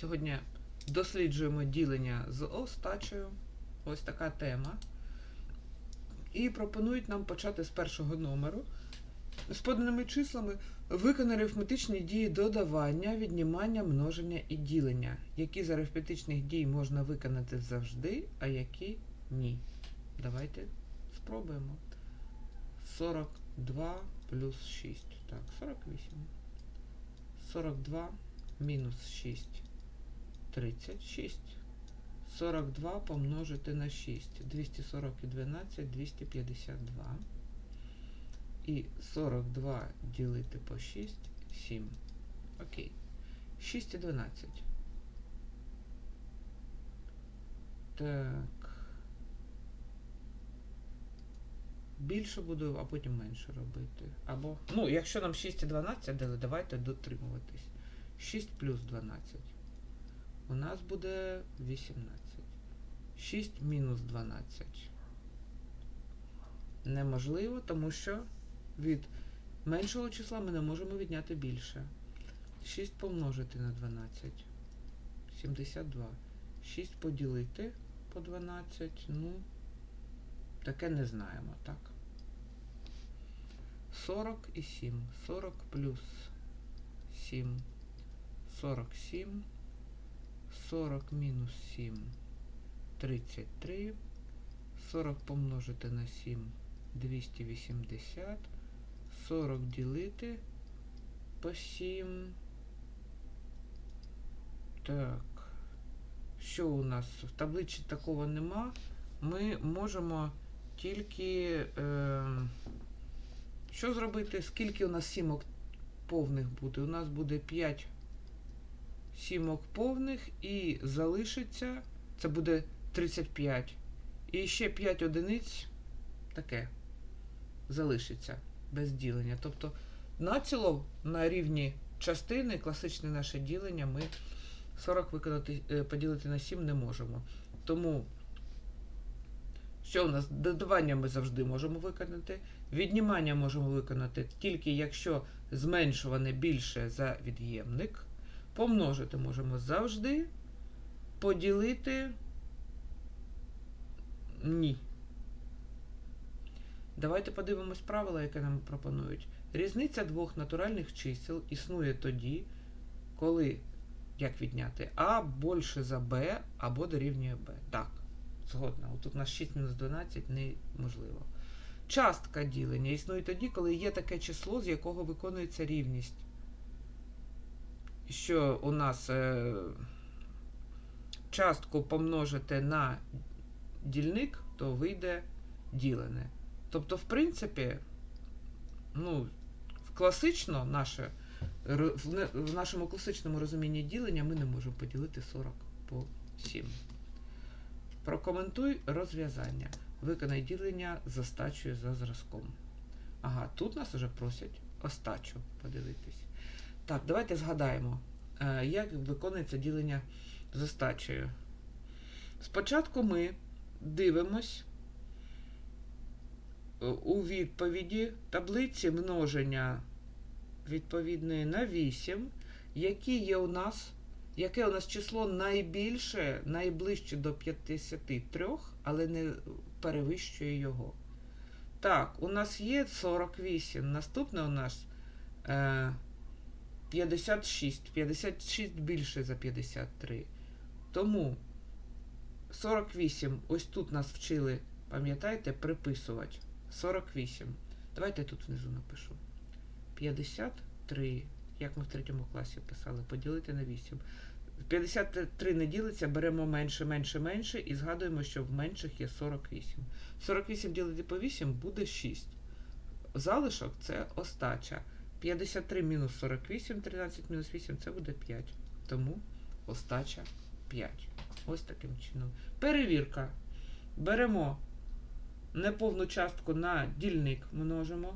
Сьогодні досліджуємо ділення з остачею. Ось така тема. І пропонують нам почати з першого номеру. З поданими числами виконай арифметичні дії додавання, віднімання, множення і ділення. Які з арифметичних дій можна виконати завжди, а які ні. Давайте спробуємо. 42 плюс 6. Так, 48. 42 мінус 6. 36. 42 помножити на 6. 240 і 12, 252. І 42 ділити по 6, 7. Окей. 6 і 12. Так. Більше буду, а потім менше робити. Або. Ну, якщо нам 6 і 12 дали, давайте дотримуватись. 6 плюс 12. У нас буде 18. 6 мінус 12. Неможливо, тому що від меншого числа ми не можемо відняти більше. 6 помножити на 12. 72. 6 поділити по 12. Ну, таке не знаємо, так. 40 і 7. 40 плюс 7. 47. 40 мінус 7. 33. 40 помножити на 7. 280. 40 ділити по 7. Так. Що у нас? В таблиці такого нема. Ми можемо тільки. Е, що зробити? Скільки у нас сімок повних буде? У нас буде 5 сімок повних і залишиться. Це буде 35. І ще 5 одиниць таке залишиться без ділення. Тобто націло на рівні частини, класичне наше ділення, ми 40 виконати, е, поділити на 7 не можемо. Тому, що у нас? Додавання ми завжди можемо виконати. Віднімання можемо виконати тільки якщо зменшуване більше за від'ємник. Помножити можемо завжди. Поділити ні. Давайте подивимось правила, яке нам пропонують. Різниця двох натуральних чисел існує тоді, коли, як відняти, А більше за Б або дорівнює Б. Так, згодна. Тут у нас 6 мінус 12 неможливо. Частка ділення існує тоді, коли є таке число, з якого виконується рівність. Що у нас е, частку помножити на дільник, то вийде ділене. Тобто, в принципі, ну, класично наше, в нашому класичному розумінні ділення ми не можемо поділити 40 по 7. Прокоментуй розв'язання. Виконай ділення з остачею за зразком. Ага, тут нас вже просять остачу подивитись. Так, давайте згадаємо, е, як виконується ділення з остачею. Спочатку ми дивимось е, у відповіді таблиці множення відповідної на 8, які є у нас, яке у нас число найбільше, найближче до 53, але не перевищує його. Так, у нас є 48. Наступне у нас е, 56. 56 більше за 53. Тому 48. Ось тут нас вчили, пам'ятаєте, приписувати. 48. Давайте я тут внизу напишу. 53. Як ми в третьому класі писали, поділити на 8. 53 не ділиться, беремо менше, менше, менше і згадуємо, що в менших є 48. 48 ділити по 8 буде 6. Залишок це остача. 53 мінус 48, 13 мінус 8 це буде 5. Тому остача 5. Ось таким чином. Перевірка. Беремо неповну частку на дільник множимо.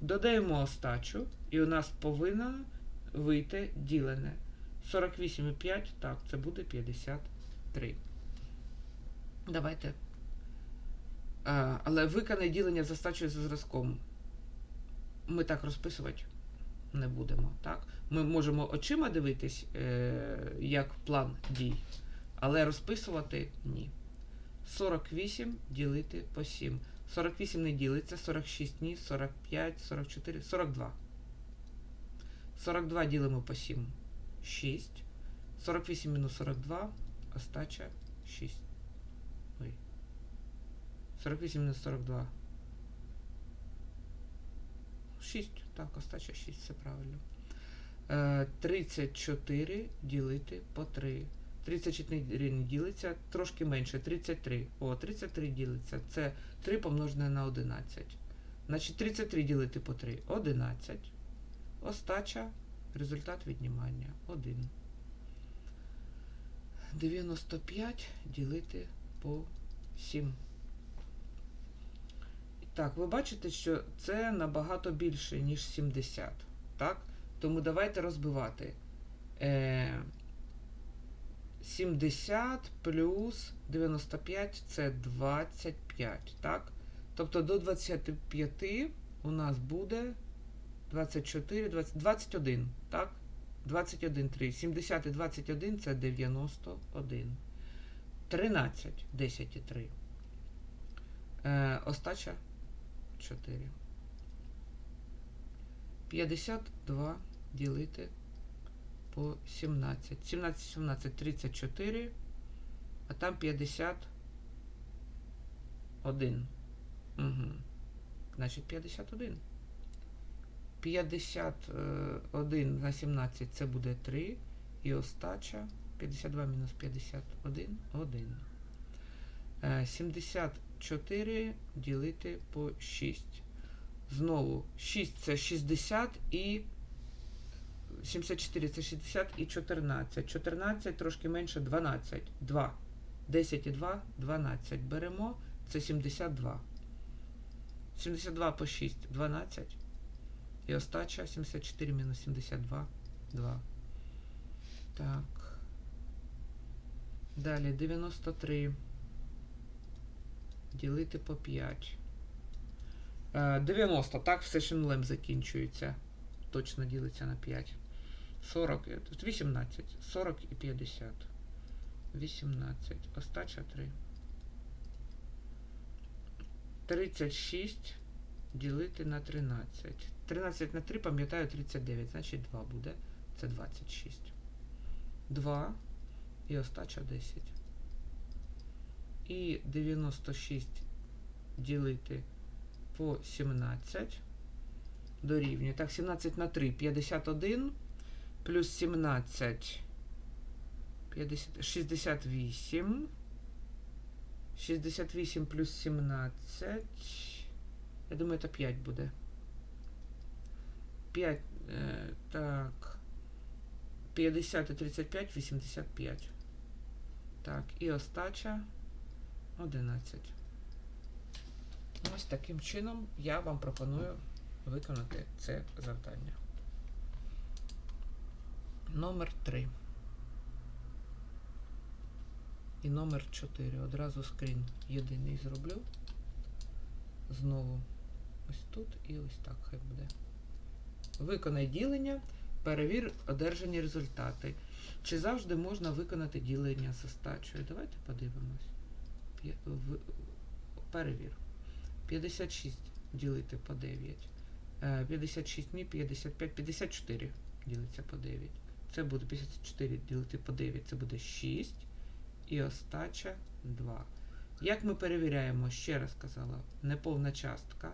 Додаємо остачу, і у нас повинно вийти ділене. 48,5, так, це буде 53. Давайте. А, але виконай ділення за стачею за зразком. Ми так розписувати не будемо. Так? Ми можемо очима дивитись, е, як план дій, але розписувати ні. 48 ділити по 7. 48 не ділиться, 46 ні, 45, 44, 42. 42 ділимо по 7. 6. 48 мінус 42, остача 6. Ой. 48 мінус 42. 6. Так, остача 6, все правильно. Е, 34 ділити по 3. 34 не ділиться, трошки менше, 33. О, 33 ділиться. Це 3 помножене на 11. Значить, 33 ділити по 3. 11. Остача. Результат віднімання. 1. 95 ділити по 7. Так, ви бачите, що це набагато більше, ніж 70. Так? Тому давайте розбивати. Е, 70 плюс 95 це 25. Так? Тобто до 25 у нас буде 24, 20, 21. Так? 21, 3. 70 і 21 це 91. 13, 10 і 3. Е, остача 4. 52 ділити по 17. 17, 17, 34, а там 51. Угу. Значить, 51. 51 на 17 це буде 3. І остача 52 мінус 51 1. 70 4 ділити по 6. Знову 6 це 60 і 74 це 60 і 14. 14 трошки менше 12. 2. 10 і 2, 12. Беремо. Це 72. 72 по 6 12. І остача 74 мінус 72 2. Так. Далі 93. Ділити по 5. Е, 90. Так, все ще нулем закінчується. Точно ділиться на 5. 40. е, 18. 40 і 50. 18. Остача 3. 36 ділити на 13. 13 на 3, пам'ятаю, 39. Значить 2 буде. Це 26. 2 і остача 10. І 96 ділити по 17 дорівнює. Так, 17 на 3, 51 плюс 17 50, 68. 68 плюс 17. Я думаю, це 5 буде. 5. Е, так. 50 і 35, 85. Так, і остача 11. Ось таким чином я вам пропоную виконати це завдання. Номер 3. І номер 4. Одразу скрін єдиний зроблю. Знову ось тут і ось так хай буде. Виконай ділення, перевір одержані результати. Чи завжди можна виконати ділення з остачою? Давайте подивимось. В- Перевір. 56 ділити по 9. Е, 56 ні, 55, 54 ділиться по 9. Це буде 54 ділити по 9, це буде 6. І остача 2. Як ми перевіряємо, ще раз казала, неповна частка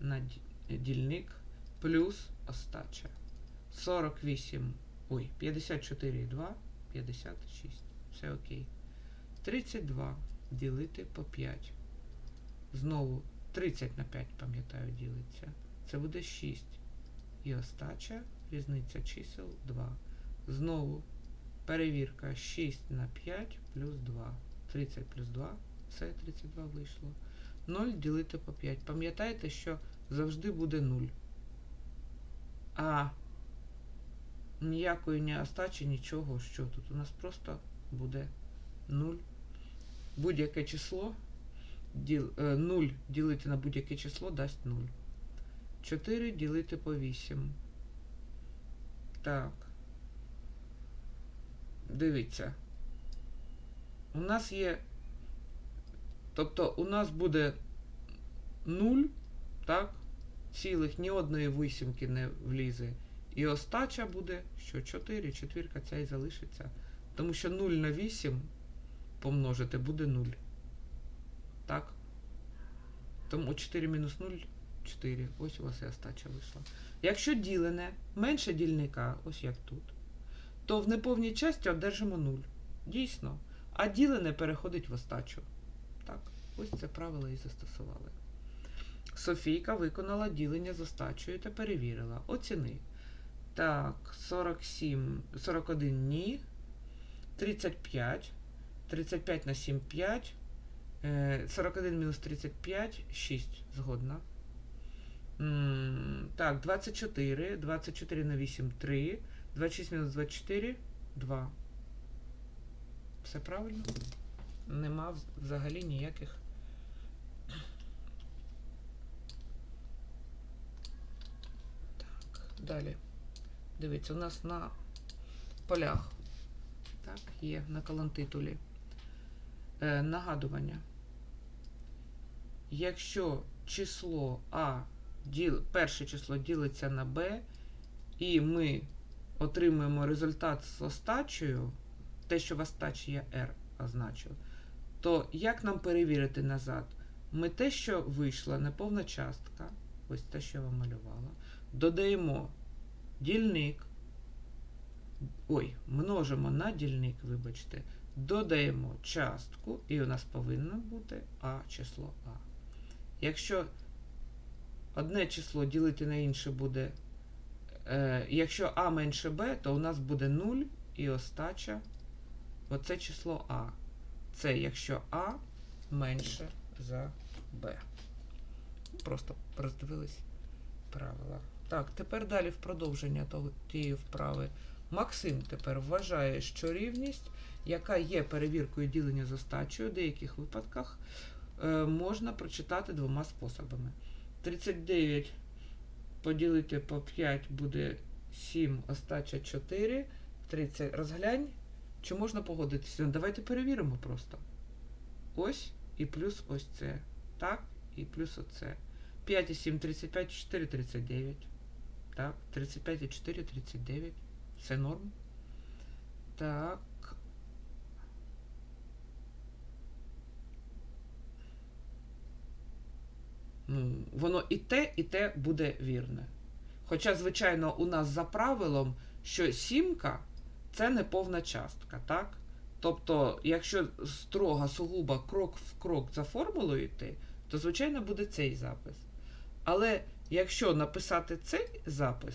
на дільник плюс остача. 48, ой, 54 і 2, 56. Все окей. 32 ділити по 5. Знову 30 на 5, пам'ятаю, ділиться. Це буде 6. І остача, різниця чисел 2. Знову перевірка 6 на 5 плюс 2. 30 плюс 2. Все, 32 вийшло. 0 ділити по 5. Пам'ятаєте, що завжди буде 0. А ніякої ні остачі, нічого, що тут. У нас просто буде 0. Будь-яке число. Діл, е, 0 ділити на будь-яке число дасть 0. 4 ділити по 8. Так. Дивіться. У нас є. Тобто у нас буде 0, так? Цілих ні одної вісімки не влізе. І остача буде, що 4, четвірка ця і залишиться. Тому що 0 на 8 помножити буде 0. Так? Тому 4 мінус 0 4. Ось у вас і остача вийшла. Якщо ділене менше дільника, ось як тут, то в неповній часті одержимо 0. Дійсно. А ділене переходить в остачу. Так, ось це правило і застосували. Софійка виконала ділення з остачею та перевірила. Оціни. Так, 47, 41 ні. 35. 35 на 7 5. Е, 41 мінус 35, 6. Згодна. Так, 24. 24 на 8 3. 26 мінус 24 2. Все правильно? Нема взагалі ніяких. Так, далі. Дивіться, у нас на полях. Так, є на колонтитулі. Е, нагадування. Якщо число А, діл, перше число ділиться на Б, і ми отримуємо результат з остачею, те, що в остачі я R означив, то як нам перевірити назад? Ми те, що вийшла неповна частка, ось те, що я вам малювала, додаємо дільник, ой, множимо на дільник, вибачте, додаємо частку, і у нас повинно бути А число А. Якщо одне число ділити на інше буде, е, якщо А менше Б, то у нас буде 0 і остача. Оце число А. Це якщо А менше за Б. Просто роздивились правила. Так, тепер далі в продовження тієї вправи. Максим тепер вважає, що рівність, яка є перевіркою ділення з остачею, в деяких випадках е, можна прочитати двома способами. 39 поділити по 5 буде 7, остача 4. 30. Розглянь, чи можна погодитися? Ну, Давайте перевіримо просто. Ось і плюс ось це. Так, і плюс оце. 5 і 7, 35, 4, 39. Так, 35 і 4, 39. Це норм. Так. Ну, воно і те, і те буде вірне. Хоча, звичайно, у нас за правилом, що сімка це не повна частка, так? Тобто, якщо строго сугубо крок в крок за формулою йти, то, звичайно, буде цей запис. Але якщо написати цей запис,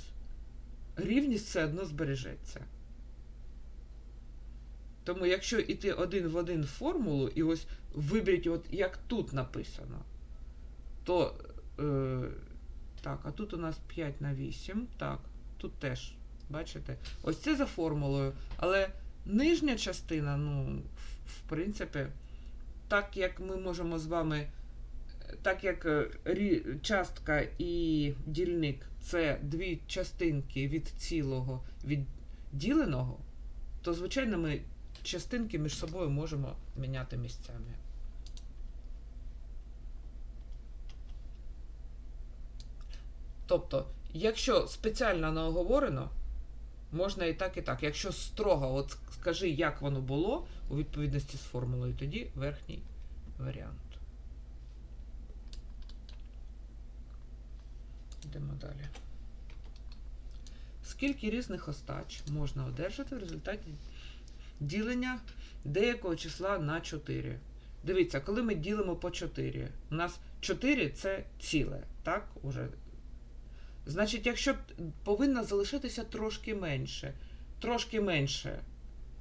рівність все одно збережеться. Тому, якщо йти один в один формулу, і ось виберіть, от як тут написано, то е, так, а тут у нас 5 на 8. Так, тут теж, бачите? Ось це за формулою. Але нижня частина, ну, в, принципі, так як ми можемо з вами, так як е, частка і дільник це дві частинки від цілого від діленого, то, звичайно, ми частинки між собою можемо міняти місцями. Тобто, якщо спеціально не оговорено, можна і так, і так. Якщо строго, от скажи, як воно було у відповідності з формулою, тоді верхній варіант. Йдемо далі. Скільки різних остач можна одержати в результаті ділення деякого числа на 4? Дивіться, коли ми ділимо по 4, у нас 4 це ціле, так? Уже Значить, якщо б повинно залишитися трошки менше, трошки менше,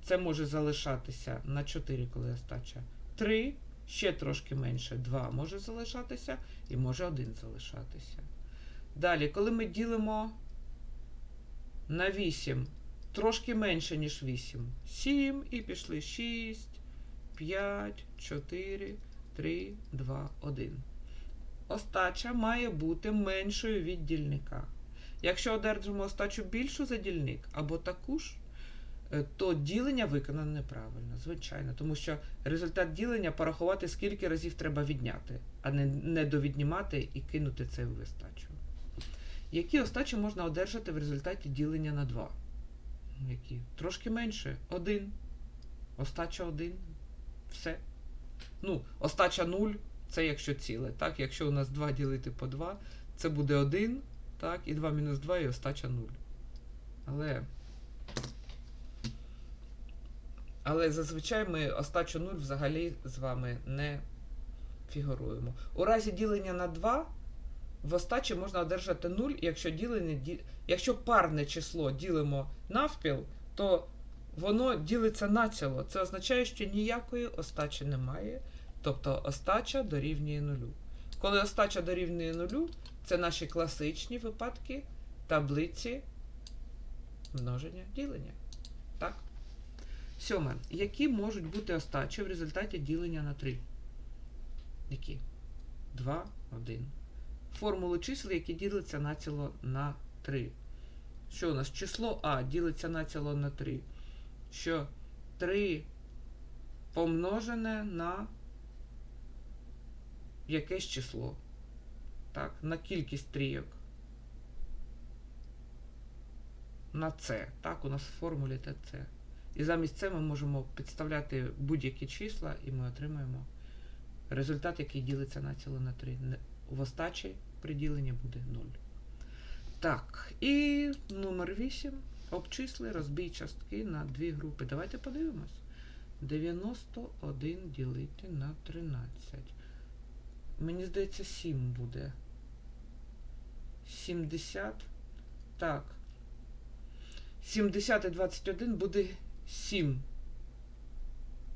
це може залишатися на 4, коли остача. 3, ще трошки менше, 2 може залишатися і може 1 залишатися. Далі, коли ми ділимо на 8, трошки менше, ніж 8, 7 і пішли 6, 5, 4, 3, 2, 1 остача має бути меншою від дільника. Якщо одержимо остачу більшу за дільник або таку ж, е, то ділення виконано неправильно, звичайно. Тому що результат ділення порахувати, скільки разів треба відняти, а не, не довіднімати і кинути це в остачу. Які остачі можна одержати в результаті ділення на 2? Які? Трошки менше. Один. Остача 1. Все. Ну, остача 0 це якщо ціле. Так? Якщо у нас 2 ділити по 2, це буде 1, так, і 2 мінус 2 і остача 0. Але. Але зазвичай ми остачу 0 взагалі з вами не фігуруємо. У разі ділення на 2 в остачі можна одержати 0, якщо ділення, ді- якщо парне число ділимо навпіл, то воно ділиться націло. Це означає, що ніякої остачі немає. Тобто остача дорівнює нулю. Коли остача дорівнює нулю, це наші класичні випадки таблиці множення ділення. Так? Сьоме. Які можуть бути остачі в результаті ділення на 3? Які? 2, 1. Формули чисел, які діляться націло на 3. Що у нас? Число А ділиться націло на 3. Що 3 помножене на якесь число. Так, на кількість трійок. На С. Так, у нас в формулі ТЦ. І замість це ми можемо підставляти будь-які числа, і ми отримаємо результат, який ділиться націло на 3. В остачі при діленні буде 0. Так, і номер 8. Обчисли розбій частки на дві групи. Давайте подивимось. 91 ділити на 13. Мені здається, 7 буде. 70. Так. 70 і 21 буде 7.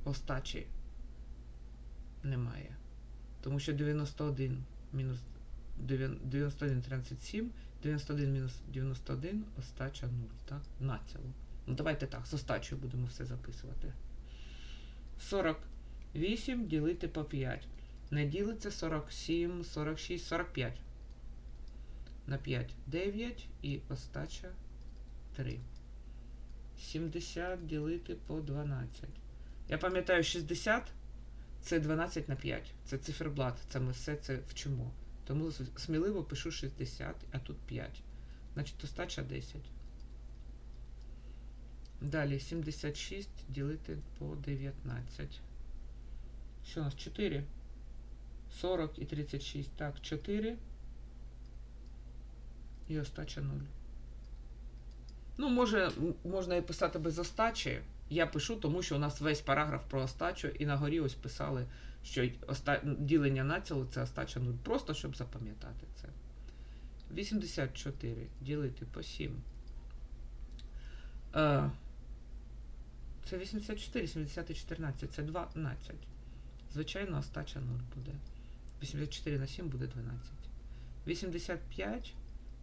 Остачі немає. Тому що 91 мінус 9 91 37, 91 мінус 91, остача 0, так? Націло. Ну, давайте так, з остачею будемо все записувати. 48 ділити по 5. Не ділиться 47, 46, 45. На 5 9 і остача 3. 70 ділити по 12. Я пам'ятаю, 60 це 12 на 5. Це циферблат. Це ми все це вчимо. Тому сміливо пишу 60, а тут 5. Значить, остача 10. Далі 76 ділити по 19. Що у нас? 4. 40 і 36. Так, 4. І остача 0. Ну, може, можна і писати без остачі. Я пишу, тому що у нас весь параграф про остачу, і на горі ось писали, що оста... ділення націло це остача 0. Просто щоб запам'ятати це. 84 ділити по 7. Е, це 84, 70 і 14, це 12. Звичайно, остача 0 буде. 84 на 7 буде 12. 85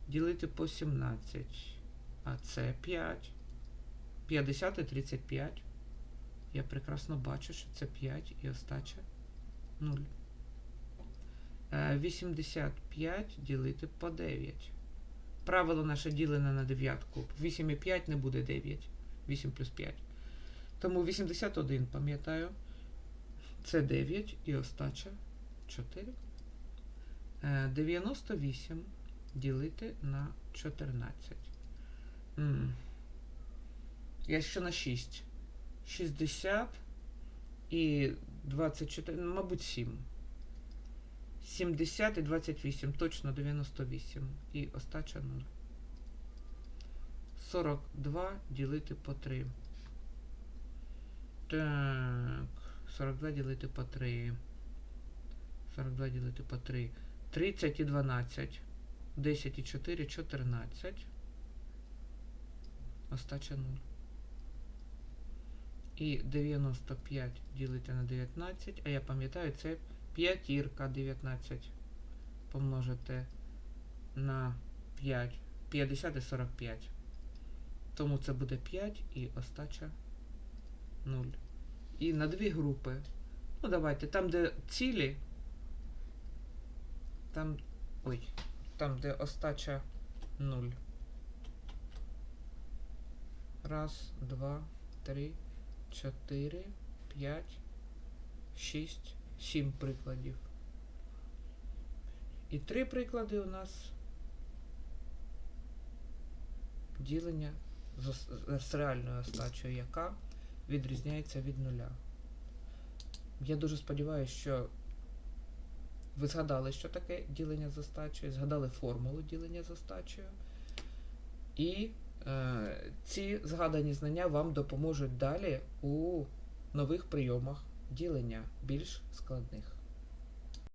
ділити по 17. А це 5. 50 і 35. Я прекрасно бачу, що це 5 і остача 0. Е, 85 ділити по 9. Правило наше ділене на дев'ятку. 8 і 5 не буде 9. 8 плюс 5. Тому 81, пам'ятаю. Це 9 і остача 4. Е, 98 ділити на 14. Я ще на 6. 60 і 24, ну, мабуть, 7. 70 і 28, точно 98. І остача 0. 42 ділити по 3. Так. 42 ділити по 3. 42 ділити по 3. 30 і 12. 10 і 4, 14. Остача 0. І 95 ділити на 19. А я пам'ятаю, це п'ятірка 19. Помножити на 5. 50 і 45. Тому це буде 5 і остача 0. І на дві групи. Ну, давайте, там, де цілі, там. Ой, там, де остача 0. Раз, два, три, чотири, п'ять, шість, сім прикладів. І три приклади у нас ділення з, реальною остачею, яка відрізняється від нуля. Я дуже сподіваюся, що ви згадали, що таке ділення з остачею, згадали формулу ділення з остачею. І ці згадані знання вам допоможуть далі у нових прийомах ділення більш складних.